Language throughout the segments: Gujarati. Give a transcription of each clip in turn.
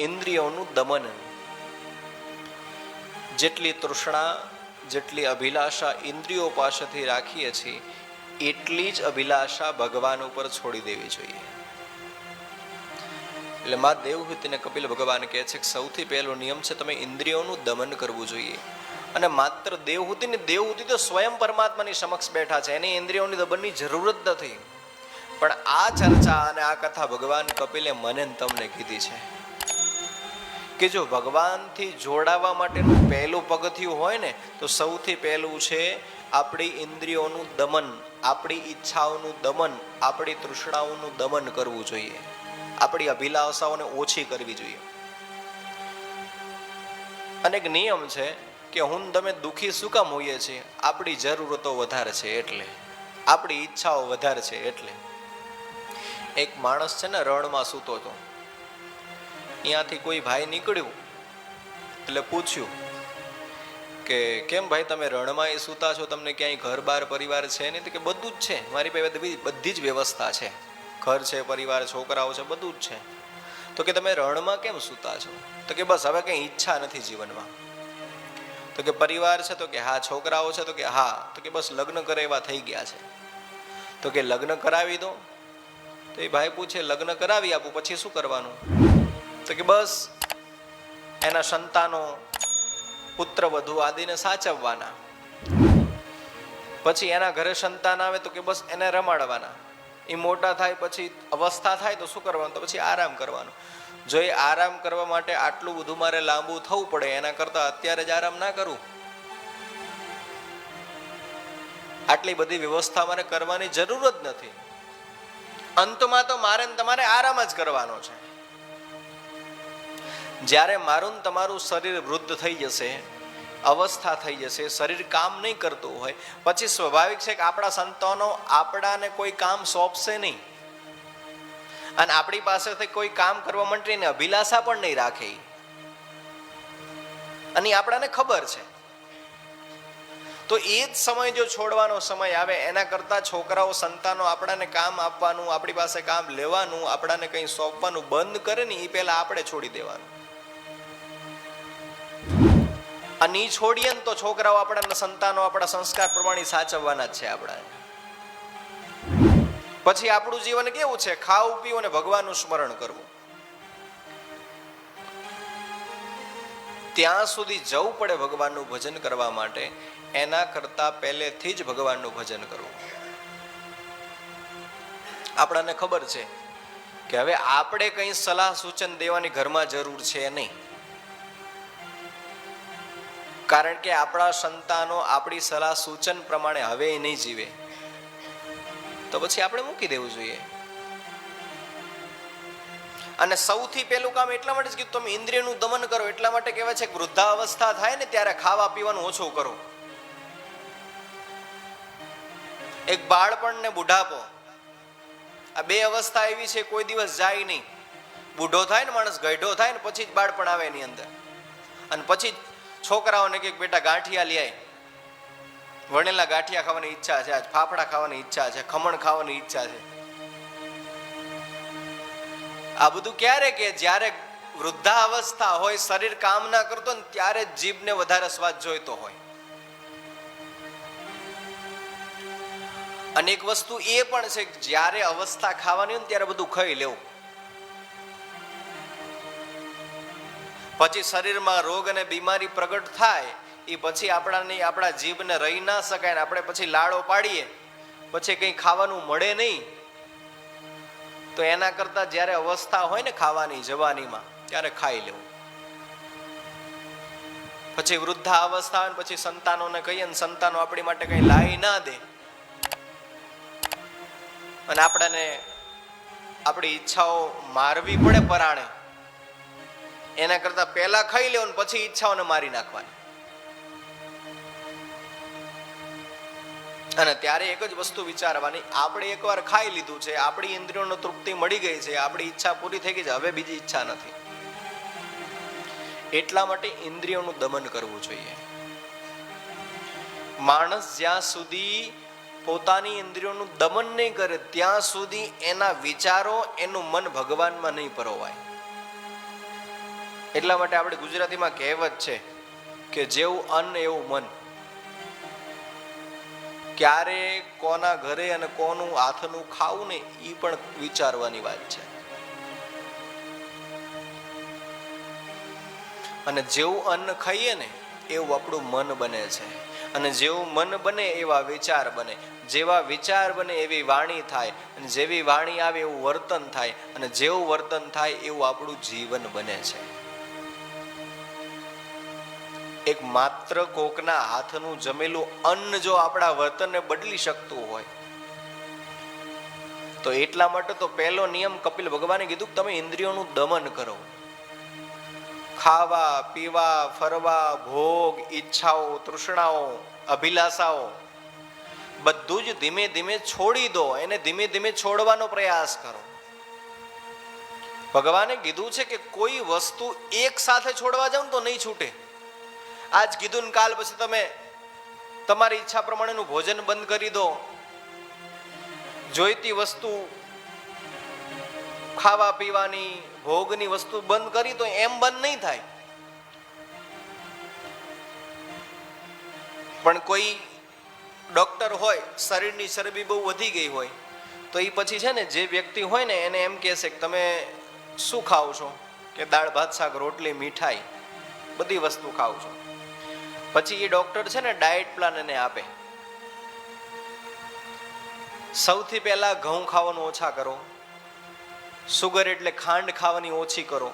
ઇન્દ્રિયોનું દમન. જેટલી તૃષ્ણા, જેટલી અભિલાષા ઇન્દ્રિયો પાસેથી રાખીએ છીએ, એટલી જ અભિલાષા ભગવાન ઉપર છોડી દેવી જોઈએ. એટલે મા દેવહૂતિને કપિલ ભગવાન કહે છે કે સૌથી પહેલો નિયમ છે તમે ઇન્દ્રિયોનું દમન કરવું જોઈએ. અને માત્ર દેવહૂતિ ને દેવહૂતિ તો સ્વયં પરમાત્માની સમક્ષ બેઠા છે, એને ઇન્દ્રિયોની દમનની જરૂર જ નથી. પણ આ ચર્ચા અને આ કથા ભગવાન કપિલે મને તમને કીધી છે. કે જો ભગવાનથી જોડાવા માટેનું પહેલું પગથિયું હોય ને, તો સૌથી પહેલું છે આપણી ઇન્દ્રિયોનું દમન, આપણી ઈચ્છાઓનું દમન, આપણી તૃષ્ણાઓનું દમન કરવું જોઈએ. આપણી અભિલાષાઓને ઓછી કરવી જોઈએ. અને એક નિયમ છે કે હું તમે દુઃખી શું કામ હોઈએ છીએ? આપણી જરૂરતો વધારે છે એટલે. આપણી ઈચ્છાઓ વધારે છે એટલે. એક માણસ છે ને રણમાં સૂતો હતો. અહીંયાથી કોઈ ભાઈ નીકળ્યું? એટલે પૂછ્યું કે, કેમ ભાઈ તમે રણમાં એ સૂતા છો? તમને ક્યાંય ઘર બાર પરિવાર છે નહીં? તો કે, બધું જ છે. મારી પાસે બધી જ વ્યવસ્થા છે. ઘર છે, પરિવાર, છોકરાઓ છે, બધું જ છે. તો કે, તમે રણમાં કેમ સૂતા છો? તો કે, બસ, હવે કંઈ ઈચ્છા નથી જીવનમાં. તો કે, પરિવાર છે? તો કે, હા. છોકરાઓ છે? તો કે, હા. તો કે, બસ, લગ્ન કરે એવા થઈ ગયા છે. તો કે, લગ્ન કરાવી દો. તો એ ભાઈ પૂછે, લગ્ન કરાવી આપું? પછી શું કરવાનું? તો કે બસ, એના સંતાનો પુત્ર વધુ આદિને સાચવવાના. પછી એના ઘરે સંતાન આવે તો કે બસ એને રમાડવાના. એ મોટા થાય પછી અવસ્થા થાય તો શું કરવાનું? તો પછી આરામ કરવાનો. જો એ આરામ કરવા માટે આટલું બધું મારે લાંબુ થવું પડે, એના કરતાં અત્યારે જ આરામ ના કરું. આટલી બધી વ્યવસ્થા મારે કરવાની જરૂર જ નથી. અંતમાં તો મારે તમારે આરામ જ કરવાનો છે. જ્યારે મારું તમારું શરીર વૃદ્ધ થઈ જશે, અવસ્થા થઈ જશે, શરીર કામ નહીં કરતું હોય, પછી સ્વાભાવિક છે કે આપણા સંતાનો આપણાને કોઈ કામ સોંપશે નહીં. અને આપણી પાસેથી કોઈ કામ કરવા માટેની અભિલાષા પણ નહીં રાખે. અને આપણાને ખબર છે. તો એ જ સમય જો છોડવાનો સમય આવે, એના કરતાં છોકરાઓ, સંતાનો આપણાને કામ આપવાનું, આપણી પાસે કામ લેવાનું, આપણાને કંઈ સોંપવાનું બંધ કરે ને એ પહેલા આપણે છોડી દેવાનું. અને ઈ છોડીએ ને તો છોકરાઓ આપણા સંતાનો આપણા સંસ્કાર પ્રમાણે સાચવવાના જ છે આપણા. પછી આપણું જીવન કેવું છે? ખાવું, પીવું અને ભગવાનનું સ્મરણ કરવું. ત્યાં સુધી જવું પડે ભગવાનનું ભજન કરવા માટે. એના કરતા પહેલેથી જ ભગવાનનું ભજન કરવું. આપણાને ખબર છે કે હવે આપણે કંઈ સલાહ સૂચન દેવાની ઘરમાં જરૂર છે નહીં. કારણ કે આપણા સંતાનો આપણી સલાહ સૂચન પ્રમાણે હવે નહીં જીવે. તો પછી આપણે મૂકી દેવું જોઈએ. અને સૌથી પહેલું કામ એટલા માટે જ કીધું તમે ઇન્દ્રિયનું દમન કરો, એટલા માટે કહેવાય છે કે વૃદ્ધાવસ્થા થાય ને ત્યારે ખાવા પીવાનું ઓછું કરો. એક બાળપણ ને બુઢાપો. આ બે અવસ્થા એવી છે, કોઈ દિવસ જાય નહીં. બુઢો થાય ને માણસ ગઢો થાય ને પછી જ બાળપણ આવે એની અંદર. અને પછી છોકરાઓને કે બેટા ગાંઠિયા લઈ આય. વણેલા ગાંઠિયા ખાવાની ઈચ્છા છે, આજ ફાફડા ખાવાની ઈચ્છા છે, ખમણ ખાવાની ઈચ્છા છે. આ બધું ક્યારે કે જ્યારે વૃદ્ધા અવસ્થા હોય, શરીર કામ ના કરતો ને ત્યારે જીભને વધારે સ્વાદ જોઈતો હોય. અને એક વસ્તુ એ પણ છે જ્યારે અવસ્થા ખાવાની હોય ને ત્યારે બધું ખાઈ લેવું. પછી શરીરમાં રોગ અને બીમારી પ્રગટ થાય એ પછી આપણાની, આપણા જીભને રહી ના શકાય ને આપણે પછી લાડો પાડીએ, પછી કંઈ ખાવાનું મળે નહીં. તો એના કરતાં જ્યારે અવસ્થા હોય ને ખાવાની, જવાનીમાં, ત્યારે ખાઈ લેવું. પછી વૃદ્ધા અવસ્થા હોય પછી સંતાનોને કહીએ ને સંતાનો આપણી માટે કંઈ લાવી ના દે. અને આપણાને, આપણી ઈચ્છાઓ મારવી પડે પરાણે. એના કરતા પહેલા ખાઈ લેવાનું પછી ઈચ્છાઓને મારી નાખવાની. અને ત્યારે એક જ વસ્તુ વિચારવાની, આપણે એકવાર ખાઈ લીધું છે, આપણી ઇન્દ્રિયોનો તૃપ્તિ મળી ગઈ છે, આપણી ઈચ્છા પૂરી થઈ ગઈ છે, હવે બીજી ઈચ્છા નથી. એટલા માટે ઇન્દ્રિયોનું દમન કરવું જોઈએ. માણસ જ્યાં સુધી પોતાની ઇન્દ્રિયોનું દમન નહીં કરે, ત્યાં સુધી એના વિચારો એનું મન ભગવાનમાં નહીં પરોવાય. એટલા માટે આપણે ગુજરાતીમાં કહેવત છે કે જેવું અન્ન, એવું મન. ક્યારે કોના ઘરે અને કોનું હાથનું ખાવું ને એ પણ વિચારવાની વાત છે. અને જેવું અન્ન ખાઈએ ને એવું આપણું મન બને છે. અને જેવું મન બને એવા વિચાર બને. જેવા વિચાર બને એવી વાણી થાય. અને જેવી વાણી આવે એવું વર્તન થાય. અને જેવું વર્તન થાય એવું આપણું જીવન બને છે. એક માત્ર કોકના હાથનું જમેલું અન્ન જો આપણા વર્તનને બદલી શકતું હોય, તો એટલા માટે તો પહેલો નિયમ કપિલ ભગવાને કીધું કે તમે ઇન્દ્રિયોનું દમન કરો. ખાવા, પીવા, ફરવા, ભોગ, ઈચ્છાઓ, તૃષ્ણાઓ, અભિલાષાઓ, બધું જ ધીમે ધીમે છોડી દો, એને ધીમે ધીમે છોડવાનો પ્રયાસ કરો. ભગવાને કીધું છે કે કોઈ વસ્તુ એક સાથે છોડવા જાવ તો નહીં છૂટે. આજ કીધું ને કાલ પછી તમે તમારી ઈચ્છા પ્રમાણેનું ભોજન બંધ કરી દો. જોઈતી વસ્તુ, ખાવા પીવાની, ભોગની વસ્તુ બંધ કરી તો એમ બંધ નહીં થાય. પણ કોઈ ડોક્ટર હોય, શરીરની ચરબી બહુ વધી ગઈ હોય, તો એ પછી છે ને જે વ્યક્તિ હોય ને એને એમ કહેશે કે તમે શું ખાઓ છો? કે દાળ, ભાત, શાક, રોટલી, મીઠાઈ, બધી વસ્તુ ખાવ છો. પછી એ ડોક્ટર છે ને ડાયટ પ્લાન એને આપે. સૌથી પહેલા ઘઉં ખાવાનું ઓછા કરો. સુગર એટલે ખાંડ ખાવાની ઓછી કરો.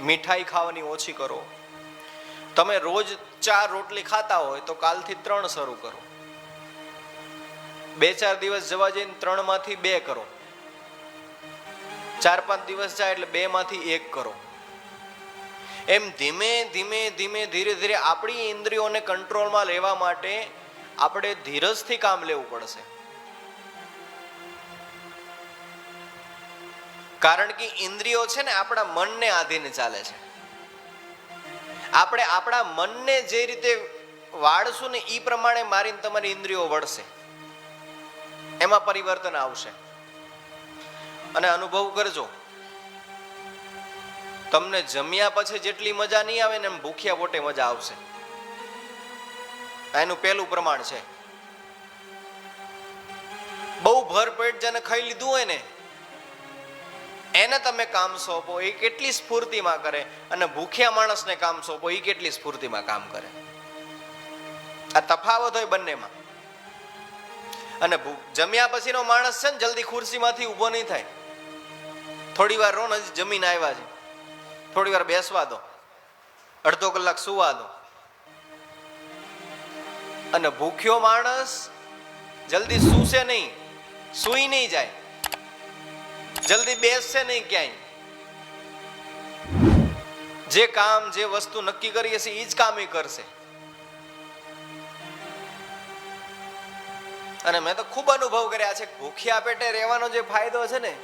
મીઠાઈ ખાવાની ઓછી કરો. તમે રોજ ચાર રોટલી ખાતા હોય તો કાલથી ત્રણ શરૂ કરો. બે ચાર દિવસ જવા જઈને ત્રણમાંથી બે કરો. ચાર પાંચ દિવસ જાય એટલે બે માંથી એક કરો. એમ ધીમે ધીમે ધીમે ધીરે ધીરે આપણી ઇન્દ્રિયોને કંટ્રોલમાં લેવા માટે આપણે ધીરજથી કામ લેવું પડશે. કારણ કે ઇન્દ્રિયો છે ને આપણા મનને આધીને ચાલે છે. આપણે આપણા મનને જે રીતે વાળશું ને એ પ્રમાણે મારીને તમારી ઇન્દ્રિયો વળશે. એમાં પરિવર્તન આવશે. અને અનુભવ કરજો. તમને જમ્યા પછી જેટલી મજા નહીં આવે ને એમ ભૂખ્યા પોટે મજા આવશે. એનું પહેલું પ્રમાણ છે. બહુ ભરપેટ જેને ખાઈ લીધું હોય ને, એને તમે કામ સોંપો, એ કેટલી સ્ફૂર્તિમાં કરે અને ભૂખ્યા માણસને કામ સોંપો, એ કેટલી સ્ફૂર્તિમાં કામ કરે. આ તફાવત હોય બંનેમાં. અને જમ્યા પછીનો માણસ છે ને, જલ્દી ખુરશીમાંથી ઊભો નહીં થાય. થોડી વાર રોન હજી જમીન આવ્યા છે. થોડી વાર બેસવા દો. અડધો કલાક સુવા દો. અને ભૂખ્યો માણસ જલ્દી સૂશે નહીં, સૂઈ નહીં જાય. જલ્દી બેસશે નહીં ક્યાંય. જે કામ, જે વસ્તુ નક્કી કરીએ છીએ એ જ કામ એ કરશે. અને મેં તો ખૂબ અનુભવ કર્યા છે, ભૂખ્યા પેટે રહેવાનો જે ફાયદો છે ને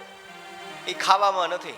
એ ખાવામાં નથી.